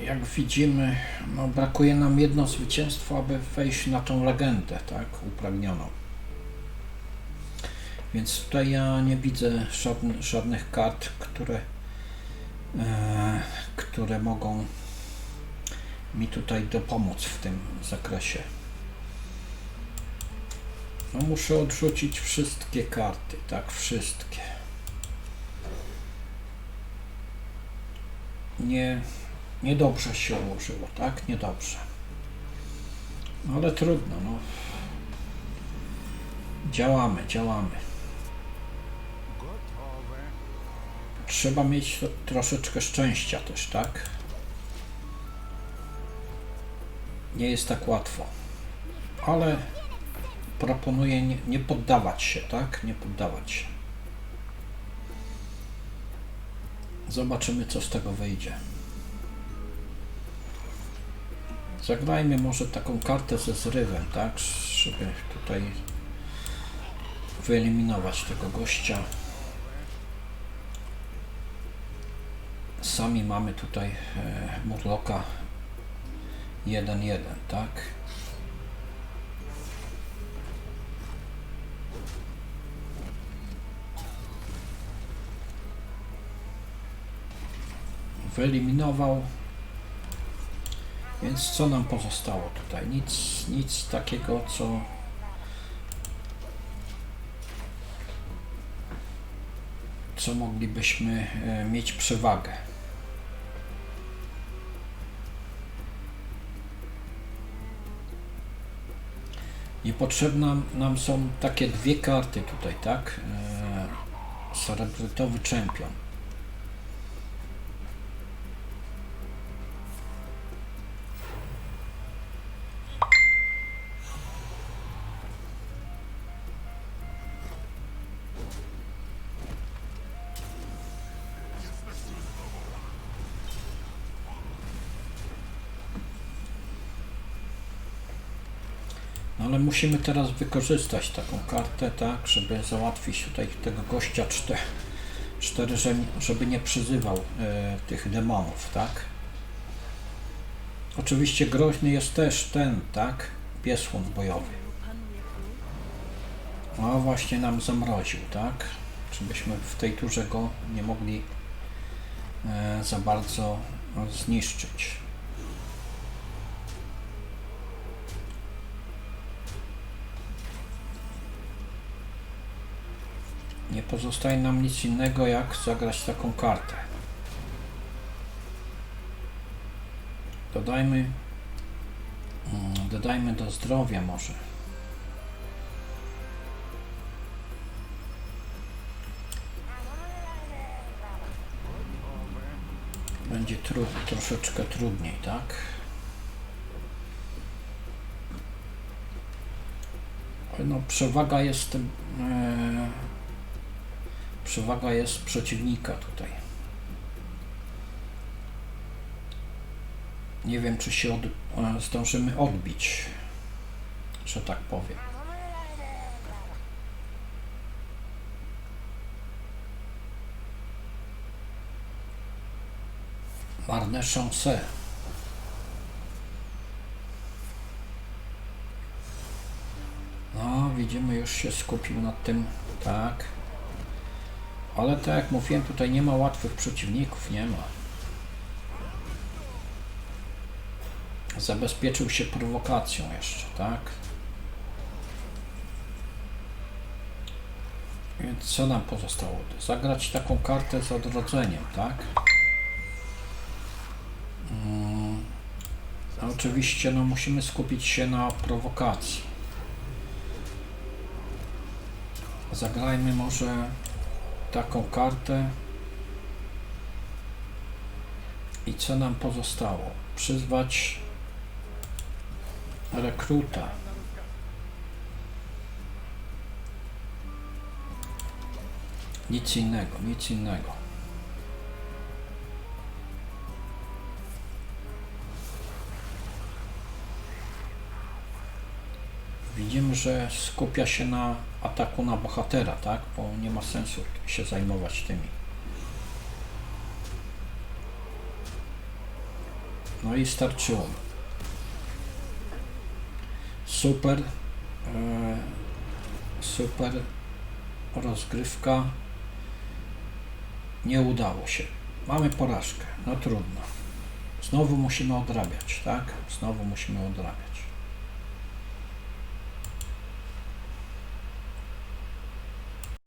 Jak widzimy, no brakuje nam jedno zwycięstwo, aby wejść na tą legendę, tak, upragnioną. Więc tutaj ja nie widzę żadn- żadnych kart, które, e, które mogą mi tutaj dopomóc w tym zakresie. No muszę odrzucić wszystkie karty, tak, wszystkie. Nie, niedobrze się ułożyło, tak? Niedobrze. No ale trudno, no. Działamy, działamy. Trzeba mieć troszeczkę szczęścia też, tak? Nie jest tak łatwo. Ale proponuję nie, nie poddawać się, tak? Nie poddawać się. Zobaczymy, co z tego wyjdzie. Zagrajmy może taką kartę ze zrywem, tak? Żeby tutaj wyeliminować tego gościa. Sami mamy tutaj e, Murloka 1-1, tak? Wyeliminował. Więc co nam pozostało tutaj? Nic, nic takiego, co co moglibyśmy e, mieć przewagę. Niepotrzebne nam są takie dwie karty tutaj, tak? E, Celebrytowy czempion. Ale musimy teraz wykorzystać taką kartę, tak, żeby załatwić tutaj tego gościa 4, 4 żeby nie przyzywał e, tych demonów, tak. Oczywiście groźny jest też ten, tak, piesłon bojowy. No właśnie nam zamroził, tak, żebyśmy w tej turze go nie mogli e, za bardzo no, zniszczyć. Pozostaje nam nic innego jak zagrać taką kartę. Dodajmy mm, dodajmy do zdrowia może. Będzie tru, troszeczkę trudniej, tak? No przewaga jest e, Przewaga jest przeciwnika tutaj. Nie wiem, czy się od, e, zdążymy odbić, że tak powiem. Marne szanse. No, widzimy, już się skupił nad tym. Tak. Ale tak jak mówiłem, tutaj nie ma łatwych przeciwników, nie ma. Zabezpieczył się prowokacją jeszcze, tak? Więc co nam pozostało? Zagrać taką kartę z odrodzeniem, tak? Mm, a oczywiście no, musimy skupić się na prowokacji. Zagrajmy może taką kartę. I co nam pozostało? Przyzwać rekruta. Nic innego, nic innego. Że skupia się na ataku na bohatera, tak? Bo nie ma sensu się zajmować tymi. No i starczyło. Super. E, super rozgrywka. Nie udało się. Mamy porażkę. No trudno. Znowu musimy odrabiać, tak? Znowu musimy odrabiać.